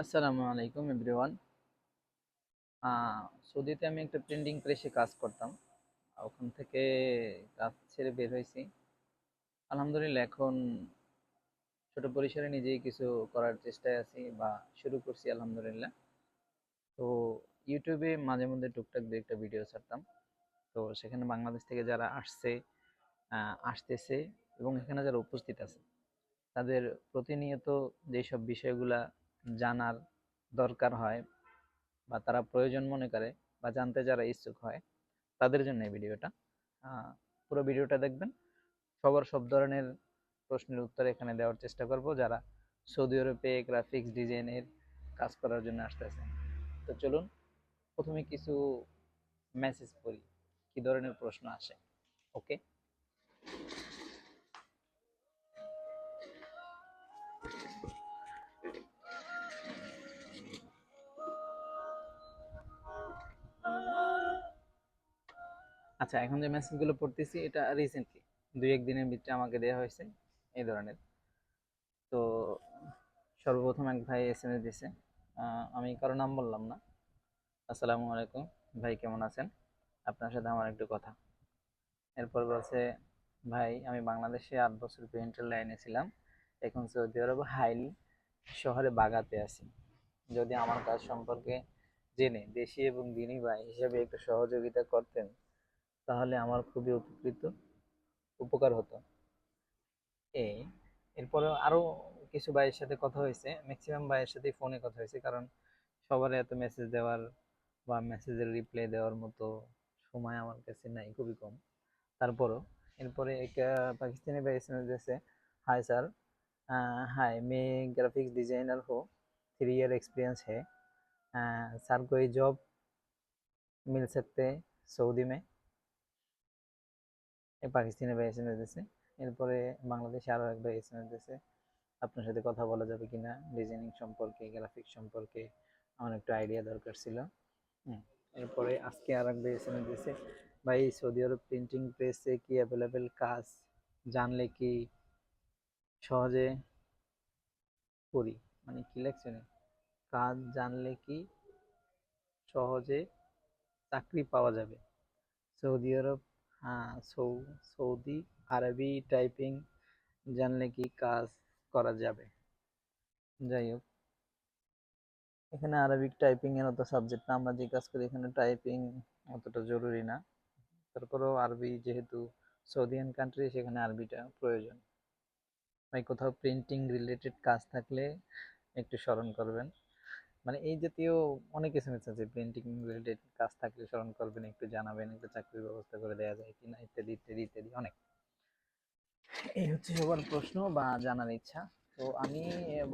আসসালামু আলাইকুম, এভরিওয়ান। সৌদিতে আমি একটা প্রিন্টিং প্রেসে কাজ করতাম। ওখান থেকে কাজ ছেড়ে বের হয়েছি। আলহামদুলিল্লাহ, এখন ছোট পরিসরে নিজেই কিছু করার চেষ্টায় আছি বা শুরু করছি, আলহামদুলিল্লাহ। তো ইউটিউবে মাঝে মধ্যে টুকটাক দু একটা ভিডিও ছাড়তাম। তো সেখানে বাংলাদেশ থেকে যারা আসছে আসতেছে এবং এখানে যারা উপস্থিত আছে, তাদের প্রতিনিয়ত যেসব বিষয়গুলা জানার দরকার হয় বা তারা প্রয়োজন মনে করে বা জানতে যারা ইচ্ছুক হয়, তাদের জন্য এই ভিডিওটা। পুরো ভিডিওটা দেখবেন। সবার সব ধরনের প্রশ্নের উত্তর এখানে দেওয়ার চেষ্টা করব যারা সৌদি আরবে গ্রাফিক্স ডিজাইনের কাজ করার জন্য আসতেছে তো চলুন, প্রথমে কিছু মেসেজ পড়ি। কি ধরনের প্রশ্ন আসে? ওকে আচ্ছা এখন যে মেসেজগুলো পড়তেছি, এটা রিসেন্টলি দুই এক দিনের ভিতরে আমাকে দেওয়া হয়েছে, এই ধরনের। তো সর্বপ্রথম এক ভাই এস এম এস দিছে আমি কারও নাম বললাম না। আসসালামু আলাইকুম, ভাই কেমন আছেন? আপনার সাথে আমার একটু কথা। এরপর বলছে, ভাই, আমি বাংলাদেশে আট বছর প্রিন্টার লাইনে ছিলাম, এখন সৌদি আরব হাইল শহরে বাগাতে আছি। যদি আমার কাজ সম্পর্কে জেনে দেশি এবং দিনী ভাই হিসেবে একটু সহযোগিতা করতেন তাহলে আমার খুবই উপকৃত উপকার হতো এই এরপরে আরো কিছু ভাইয়ের সাথে কথা হয়েছে ম্যাক্সিমাম ভাইয়ের সাথে ফোনে কথা হয়েছে কারণ সবার এত মেসেজ দেওয়ার বা মেসেজের রিপ্লাই দেওয়ার মতো সময় আমার কাছে নাই খুবই কম তারপরও এরপরে এক আহ, পাকিস্তানি ভাই এসএমএস দিয়েছে हाय सर हाय मैं ग्राफिक्स डिजाइनर हूँ थ्री ईयर एक्सपीरियंस है सर कोई जॉब मिल सकते हैं सऊदी में এই পাকিস্তানি ভাই এসএমএস দিয়েছে এরপরে বাংলাদেশে আরও এক ভাই এসএমএস দিয়েছে আপনার সাথে কথা বলা যাবে কিনা ডিজাইনিং সম্পর্কে গ্রাফিক্স সম্পর্কে, আমার একটু আইডিয়া দরকার ছিল। এরপরে আজকে আর এক ভাই এসএমএস দিয়েছে ভাই, সৌদি আরব প্রিন্টিং প্রেসে কি অ্যাভেলেবেল কাজ? জানলে কি সহজে করি? মানে কি লেখছে না? কাজ জানলে কি সহজে চাকরি পাওয়া যাবে? সৌদি আরব সৌ- সৌদি আরবি টাইপিং জানলে কি কাজ করা যাবে? যাই হোক। এখানে আরবিক টাইপিং এর অত সাবজেক্ট না, আমরা যে কাজ করি এখানে টাইপিং অতটা জরুরি না। তারপরেও আরবি যেহেতু সৌদিয়ান কান্ট্রি সেখানে আরবিটা প্রয়োজন। ভাই, কোথাও প্রিন্টিং রিলেটেড কাজ থাকলে একটু স্মরণ করবেন। মানে এই জাতীয় অনেক এসএমএস আছে রিলেটেড কাজ থাকলে স্মরণ করবেন, একটু জানাবেন, একটু চাকরির ব্যবস্থা করে দেওয়া যায় কিনা, ইত্যাদি ইত্যাদি ইত্যাদি, অনেক। এই হচ্ছে সবার প্রশ্ন বা জানার ইচ্ছা। তো আমি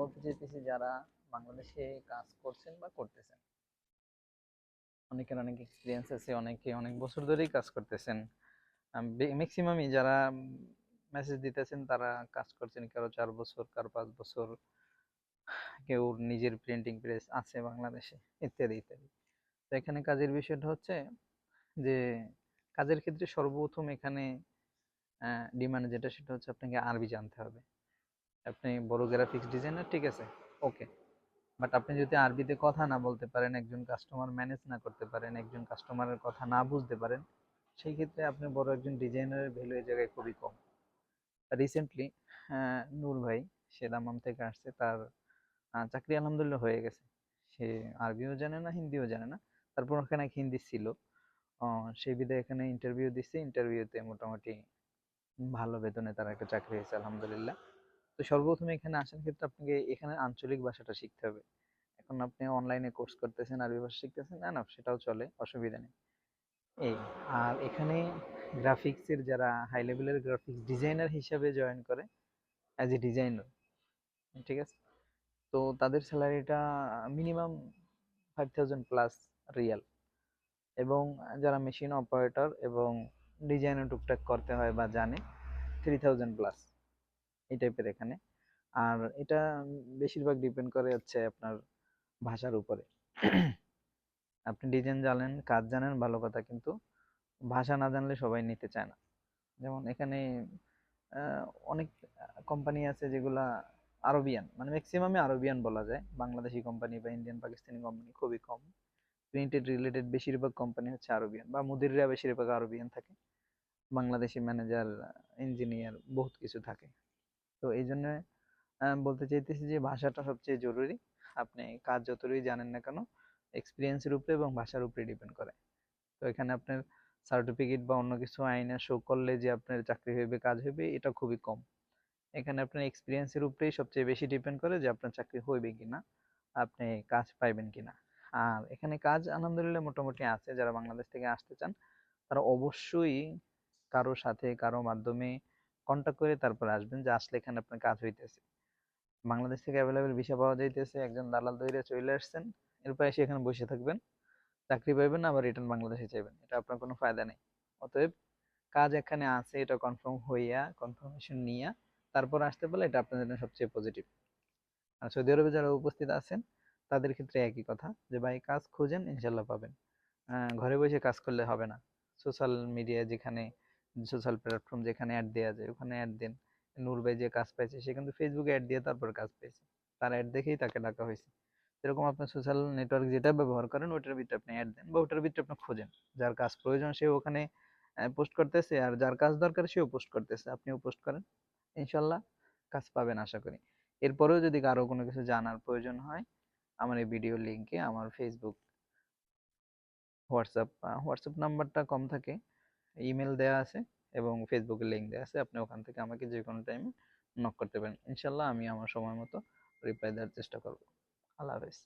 বলতে চাইতেছি যারা বাংলাদেশে কাজ করছেন বা করতেছেন, অনেকের অনেক এক্সপিরিয়েন্স আছে, অনেকে অনেক বছর ধরেই কাজ করতেছেন। ম্যাক্সিমামই যারা মেসেজ দিতেছেন তারা কাজ করছেন কারও চার বছর, কারও পাঁচ বছর। কেউ নিজের প্রিন্টিং প্রেস আছে বাংলাদেশে, ইত্যাদি ইত্যাদি। তো এখানে কাজের বিষয়টা হচ্ছে যে, কাজের ক্ষেত্রে সর্বপ্রথম এখানে ডিমান্ড যেটা সেটা হচ্ছে আপনাকে আরবি জানতে হবে। আপনি বড় গ্রাফিক্স ডিজাইনার ঠিক আছে ওকে বাট আপনি যদি আরবিতে কথা না বলতে পারেন, একজন কাস্টমার ম্যানেজ না করতে পারেন, একজন কাস্টমারের কথা না বুঝতে পারেন, সেই ক্ষেত্রে আপনি বড় একজন ডিজাইনারের ভ্যালু এই জায়গায় খুবই কম। রিসেন্টলি নূর ভাই সে দামাম থেকে আসছে, তার চাকরি আলহামদুলিল্লাহ হয়ে গেছে। সে আরবিও জানে না, হিন্দিও জানে না। তারপর ওখানে এক হিন্দি ছিল। সেই বিধায় এখানে ইন্টারভিউ দিচ্ছে ইন্টারভিউতে মোটামুটি ভালো বেতনে তার একটা চাকরি হয়েছে, আলহামদুলিল্লাহ। তো সর্বপ্রথম এখানে আসার ক্ষেত্রে আপনাকে এখানে আঞ্চলিক ভাষাটা শিখতে হবে। এখন আপনি অনলাইনে কোর্স করতেছেন, আরবি ভাষা শিখতেছেন, না না, সেটাও চলে, অসুবিধা নেই। এই, আর এখানে গ্রাফিক্সের যারা হাই লেভেলের গ্রাফিক্স ডিজাইনার হিসাবে জয়েন করে অ্যাজ এ ডিজাইনার ঠিক আছে? তো তাদের স্যালারিটা minimum five thousand plus riyal এবং যারা মেশিন অপারেটর এবং ডিজাইনও টুকটাক করতে হয় বা জানে থ্রি থাউজেন্ড প্লাস এই টাইপের এখানে। আর এটা বেশিরভাগ ডিপেন্ড করে হচ্ছে আপনার ভাষার উপরে। আপনি ডিজাইন জানেন, কাজ জানেন, ভালো কথা, কিন্তু ভাষা না জানলে সবাই নিতে চায় না। যেমন এখানে অনেক কোম্পানি আছে যেগুলা আরবিয়ান মানে ম্যাক্সিমামে আরবিয়ান বলা যায়। বাংলাদেশি কোম্পানি বা ইন্ডিয়ান পাকিস্তানি কোম্পানি খুবই কম। প্রিন্টেড রিলেটেড বেশিরভাগ কোম্পানি হচ্ছে আরবিয়ান বা মুদিররা বেশিরভাগ আরবিয়ান থাকে। বাংলাদেশি ম্যানেজার ইঞ্জিনিয়ার বহুত কিছু থাকে। তো এই জন্য বলতে চাইতেছি যে ভাষাটা সবচেয়ে জরুরি। আপনি কাজ যতটুকুই জানেন না কেন এক্সপিরিয়েন্সের উপরে এবং ভাষার উপরে ডিপেন্ড করে। তো এখানে আপনার সার্টিফিকেট বা অন্য কিছু আইনে শো করলে যে আপনার চাকরি হইবে, কাজ হইবে, এটা খুবই কম। এখানে আপনার এক্সপিরিয়েন্সের উপরেই সবচেয়ে বেশি ডিপেন্ড করে যে আপনার চাকরি হইবে কিনা, আপনি কাজ পাইবেন কিনা। আর এখানে কাজ আলহামদুলিল্লাহ মোটামুটি আছে, যারা বাংলাদেশ থেকে আসতে চান, তারা অবশ্যই কারও সাথে, কারও মাধ্যমে কন্ট্যাক্ট করে তারপর আসবেন যে আসলে এখানে আপনার কাজ হইতেছে। বাংলাদেশ থেকে অ্যাভেলেবেল ভিসা পাওয়া যাইতেছে, একজন দালাল দইরে চলে আসছেন, এরপর এসে এখানে বসে থাকবেন, চাকরি পাইবেন, আবার রিটার্ন বাংলাদেশে চাইবেন এটা আপনার কোনো ফায়দা নেই। অতএব কাজ এখানে আছে, এটা কনফার্ম হইয়া কনফার্মেশন নিয়া তারপর আসতে পারলে এটা আপনাদের জন্য সবচেয়ে পজিটিভ আর সৌদি আরবে যারা উপস্থিত আছেন, তাদের ক্ষেত্রে একই কথা যে, ভাই, কাজ খুঁজেন, ইনশাল্লাহ পাবেন। ঘরে বসে কাজ করলে হবে না। সোশ্যাল মিডিয়া যেখানে সোশ্যাল প্ল্যাটফর্ম যেখানে অ্যাড দেওয়া যায়, ওখানে অ্যাড দেন। নূর ভাই যে কাজ পাইছে, সে কিন্তু ফেসবুকে অ্যাড দিয়ে তারপর কাজ পেয়েছে। তার অ্যাড দেখেই তাকে ডাকা হয়েছে। এরকম আপনি সোশ্যাল নেটওয়ার্ক যেটা ব্যবহার করেন, ওটার ভিতরে আপনি অ্যাড দেন বা ওটার ভিতরে আপনি খোঁজেন। যার কাজ প্রয়োজন সে ওখানে পোস্ট করতেছে, আর যার কাজ দরকার, সেও পোস্ট করতেছে। আপনিও পোস্ট করেন। ইনশাল্লাহ কাজ পাবেন আশা করি। এরপরেও যদি কারও কোনো কিছু জানার প্রয়োজন হয়, আমার এই ভিডিও লিঙ্কে আমার ফেসবুক হোয়াটসঅ্যাপ হোয়াটসঅ্যাপ নাম্বারটা কম থাকে ইমেল দেওয়া আছে এবং ফেসবুকের লিঙ্ক দেওয়া আছে, আপনি ওখান থেকে আমাকে যে কোনো টাইমে নক করতে পারেন। ইনশাল্লাহ আমি আমার সময় মতো রিপ্লাই দেওয়ার চেষ্টা করব। আল্লাহ হাফেজ।